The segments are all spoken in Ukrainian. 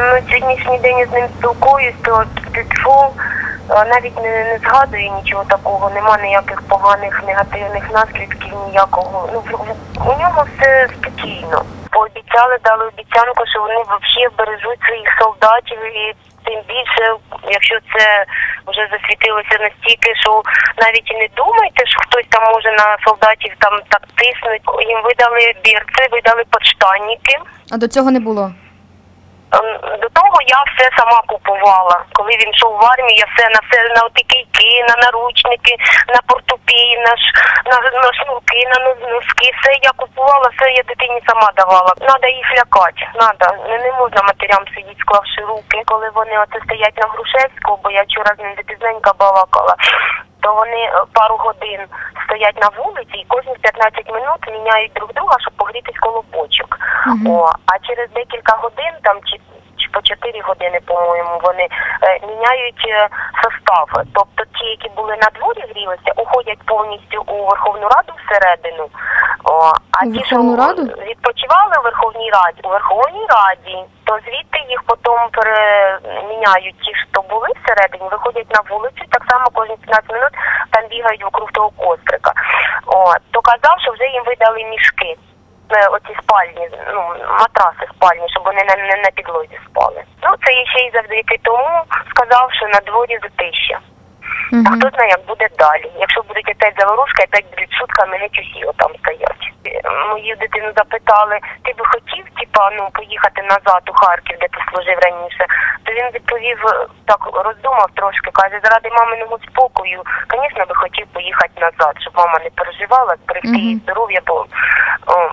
на сьогоднішній день я з ним спілкуюсь, то тьфу, е, навіть не, не згадую нічого такого, нема ніяких поганих негативних наслідків, ніякого. Ну, в- в- у нього все спокійно. Пообіцяли, дали обіцянку, що вони взагалі бережуть своїх солдатів і тим більше, якщо це вже засвітилося настільки, що навіть і не думайте, що хтось там може на солдатів там так тиснуть. Їм видали бірці, видали подштанники. А до цього не було. Ем, До того я все сама купувала. Коли він йшов в армію, я все на все на оті кийки, на наручники, на портупії, на, ш, на, на шнурки, на носки. Все я купувала, все я дитині сама давала. Надо їх лякати. Надо. Не, не можна матерям сидіти, склавши руки. Коли вони оце стоять на Грушевського, бо я вчора з ним пізненька балакала. То вони е, пару годин стоять на вулиці і кожні 15 минут міняють друг друга, щоб погрітись коло бочок. О, а через декілька годин, там чи, чи по 4 години, по-моєму, вони е, міняють е, состав. Тобто ті, які були на дворі грілися, уходять повністю у Верховну Раду всередину. О, а ті, що Раду? відпочивали у Верховній Раді, у Верховній Раді, то звідти їх потім переміняють ті, що були всередині, виходять на вулицю, так само кожні 15 минут там бігають вокруг того кострика. О, то казав, що вже їм видали мішки. Е, Оці спальні, ну матраси спальні, щоб вони на, не на підлозі спали. Ну це я ще й завдяки тому сказав, що на дворі затища. А хто знає, як буде далі. Якщо будуть опять заворушки, опять будуть сутками геть усі отам стоять. Е, Мою дитину запитали, ти би хотів, типа, ну, поїхати назад у Харків, де ти служив раніше. То він відповів, е, так роздумав трошки, каже, заради маминого спокою, звісно, би хотів поїхати назад, щоб мама не переживала, зберегти Мгм. здоров'я, бо о,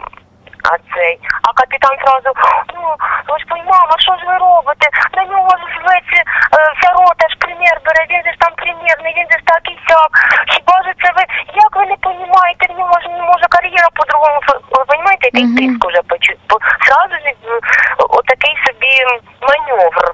а цей. А капітан зразу, ну, ви ж мама, що ж ви робите? На нього ж весь е, вся рота ж примір бере, він же ж там примірний, він же ж так і сяк. Хіба ж це ви, як ви не розумієте, в нього ж не може кар'єра по-другому. Ви розумієте, який тиск уже ж отакий собі маневр.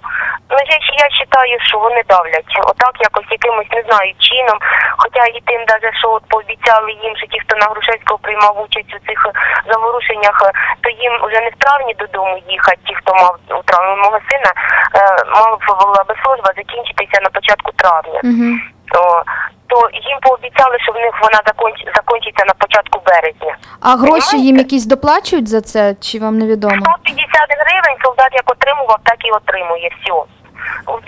Ну, я, я вважаю, що вони давлять. Отак якось якимось, не знаю, чином. Хоча і тим, даже, що от пообіцяли їм, що ті, хто на Грушевського приймав участь у цих е, заворушеннях, е, то їм вже не в травні додому їхати, ті, хто мав у травні мого сина, мав була би служба закінчитися на початку травня. Мгм. То, то їм пообіцяли, що в них вона законч- закінчиться на початку березня. А гроші їм якісь доплачують за це, чи вам невідомо? 150 гривень солдат як отримував, так і отримує. Все. Ну,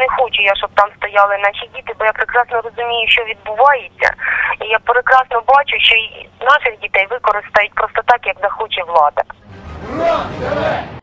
не хочу я, щоб там стояли наші діти, бо я прекрасно розумію, що відбувається. І я прекрасно бачу, що наших дітей використають просто так, як захоче влада. Ура!